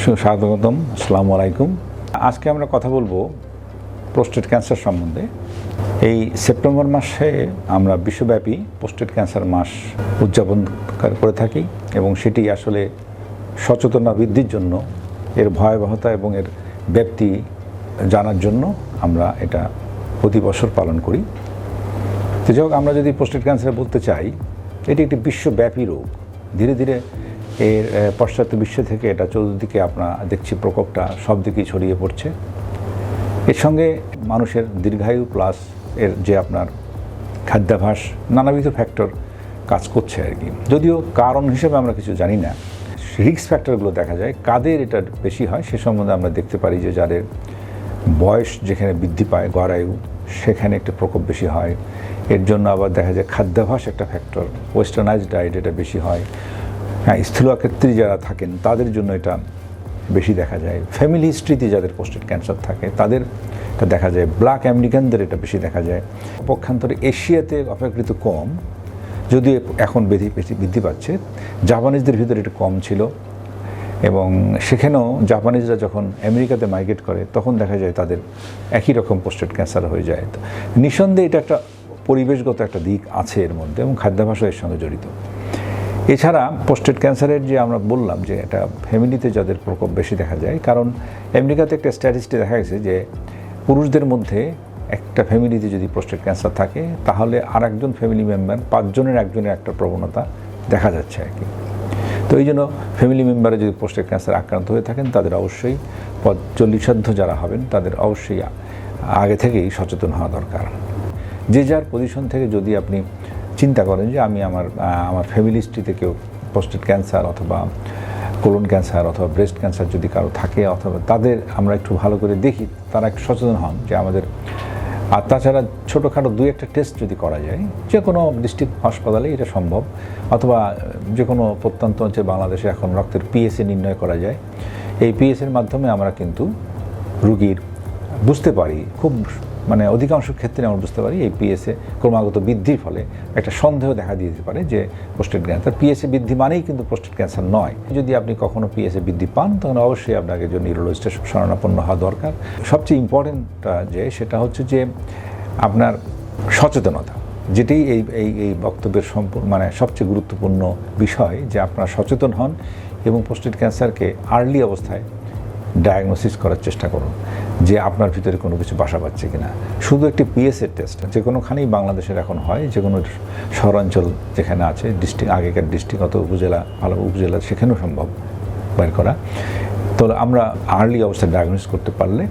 স্বাগতম আসসালামু আলাইকুম। আজকে আমরা কথা বলব প্রোস্টেট ক্যান্সার সম্বন্ধে। এই সেপ্টেম্বর মাসে আমরা বিশ্বব্যাপী প্রোস্টেট ক্যান্সার মাস উদযাপন করে থাকি এবং সেটি আসলে সচেতনতা বৃদ্ধির জন্য, এর ভয়াবহতা এবং এর ব্যাপ্তি জানার জন্য আমরা এটা প্রতি বছর পালন করি। তো যাই আমরা যদি প্রোস্টেট ক্যান্সার বলতে চাই, এটি একটি বিশ্বব্যাপী রোগ। ধীরে ধীরে এর পাশ্চাত্য বিশ্ব থেকে এটা চতুর্দিকে আপনার দেখছি প্রকোপটা সব দিকেই ছড়িয়ে পড়ছে। এর সঙ্গে মানুষের দীর্ঘায়ু প্লাস এর যে আপনার খাদ্যাভাস, নানাবিধ ফ্যাক্টর কাজ করছে আর কি। যদিও কারণ হিসেবে আমরা কিছু জানি না। রিক্স ফ্যাক্টরগুলো দেখা যায়, কাদের এটা বেশি হয় সে সম্বন্ধে আমরা দেখতে পারি যে যাদের বয়স যেখানে বৃদ্ধি পায়, গড়ায়ু, সেখানে একটা প্রকোপ বেশি হয়। এর জন্য আবার দেখা যায় খাদ্যাভাস একটা ফ্যাক্টর ওয়েস্টার্নাইজ ডায়েট এটা বেশি হয়। হ্যাঁ স্থূলাক্ষেত্রী যারা থাকেন, তাদের জন্য এটা বেশি দেখা যায়। ফ্যামিলি হিস্ট্রিতে যাদের পোস্টেড ক্যান্সার থাকে, তাদের এটা দেখা যায়। ব্ল্যাক আমেরিকানদের এটা বেশি দেখা যায়। পক্ষান্তরে এশিয়াতে অপেক্ষাকৃত কম। যদিও এখন বেশি বৃদ্ধি পাচ্ছে। জাপানিজদের ভিতরে এটা কম ছিল। এবং সেখানেও জাপানিজরা যখন আমেরিকাতে মাইগ্রেট করে, তখন দেখা যায় তাদের একই রকম পোস্টেড ক্যান্সার হয়ে যায়। নিঃসন্দেহে এটা একটা পরিবেশগত একটা দিক আছে এর মধ্যে এবং খাদ্যাভাসও এর সঙ্গে জড়িত। এছাড়া পোস্টেড ক্যান্সারের যে আমরা বললাম যে এটা ফ্যামিলিতে যাদের প্রকোপ বেশি দেখা যায়, কারণ আমেরিকাতে একটা স্ট্যাটিস্টি দেখা গেছে যে পুরুষদের মধ্যে একটা ফ্যামিলিতে যদি প্রোস্টেট ক্যান্সার থাকে, তাহলে আর একজন ফ্যামিলি মেম্বার পাঁচজনের একজনের একটা প্রবণতা দেখা যাচ্ছে আর কি। তো এই জন্য ফ্যামিলি মেম্বারে যদি প্রোস্টেট ক্যান্সার আক্রান্ত হয়ে থাকেন, তাদের অবশ্যই চল্লিশাধ্য যারা হবেন, তাদের অবশ্যই আগে থেকেই সচেতন হওয়া দরকার। যে যার পজিশন থেকে যদি আপনি চিন্তা করেন যে আমি আমার আমার ফ্যামিলি হিস্ট্রিতে কেউ প্রোস্টেট ক্যান্সার অথবা কোলন ক্যান্সার অথবা ব্রেস্ট ক্যান্সার যদি কারও থাকে অথবা তাদের আমরা একটু ভালো করে দেখি, তারা একটু সচেতন হন যে আমাদের, আর তাছাড়া ছোটোখাটো দুই একটা টেস্ট যদি করা যায়, যে কোনো ডিস্ট্রিক্ট হাসপাতালে এটা সম্ভব, অথবা যে কোনো প্রত্যন্ত অঞ্চলে বাংলাদেশে এখন রক্তের পিএসএ নির্ণয় করা যায়, এই পিএসের মাধ্যমে আমরা কিন্তু রুগীর বুঝতে পারি, খুব মানে অধিকাংশ ক্ষেত্রে আমরা বুঝতে পারি এই পিএসএ ক্রমাগত বৃদ্ধির ফলে একটা সন্দেহ দেখা দিতে পারে যে প্রোস্টেট ক্যান্সার পিএসএ বৃদ্ধি মানেই কিন্তু প্রোস্টেট ক্যান্সার নয়। যদি আপনি কখনো পিএসএ বৃদ্ধি পান, তখন অবশ্যই আপনাকে যে নিউরোলজিস্টের শরণাপন্ন হওয়া দরকার। সবচেয়ে ইম্পর্টেন্টটা যে সেটা হচ্ছে যে আপনার সচেতনতা যেটাই এই এই এই বক্তব্যের সম্পূর্ণ মানে সবচেয়ে গুরুত্বপূর্ণ বিষয় যে আপনারা সচেতন হন এবং প্রোস্টেট ক্যান্সারকে আর্লি অবস্থায় ডায়াগনোসিস করার চেষ্টা করুন, যে আপনার ভিতরে কোনো কিছু বাসা পাচ্ছে কি না শুধু একটি পিএসের টেস্ট যে কোনোখানেই বাংলাদেশের এখন হয়, যে কোনো শহরাঞ্চল যেখানে আছে ডিস্ট্রিক্ট আগেকার ডিস্ট্রিক্ট অত উপজেলা, ভালো উপজেলা, সেখানেও সম্ভব বের করা। তো আমরা আর্লি অবস্থায় ডায়াগনোসিস করতে পারলে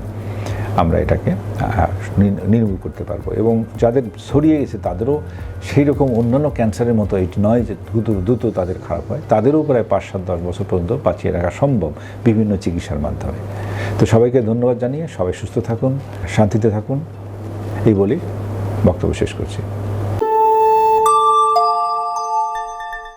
আমরা এটাকে নির্মূল করতে পারব। এবং যাদের ছড়িয়ে গেছে তাদেরও সেই রকম অন্যান্য ক্যান্সারের মতো এটি নয় যে দ্রুত দ্রুত তাদের খারাপ হয়, তাদেরও প্রায় পাঁচ সাত দশ বছর পর্যন্ত বাঁচিয়ে রাখা সম্ভব বিভিন্ন চিকিৎসার মাধ্যমে। তো সবাইকে ধন্যবাদ জানিয়ে সবাই সুস্থ থাকুন, শান্তিতে থাকুন, এই বলি বক্তব্য শেষ করছি।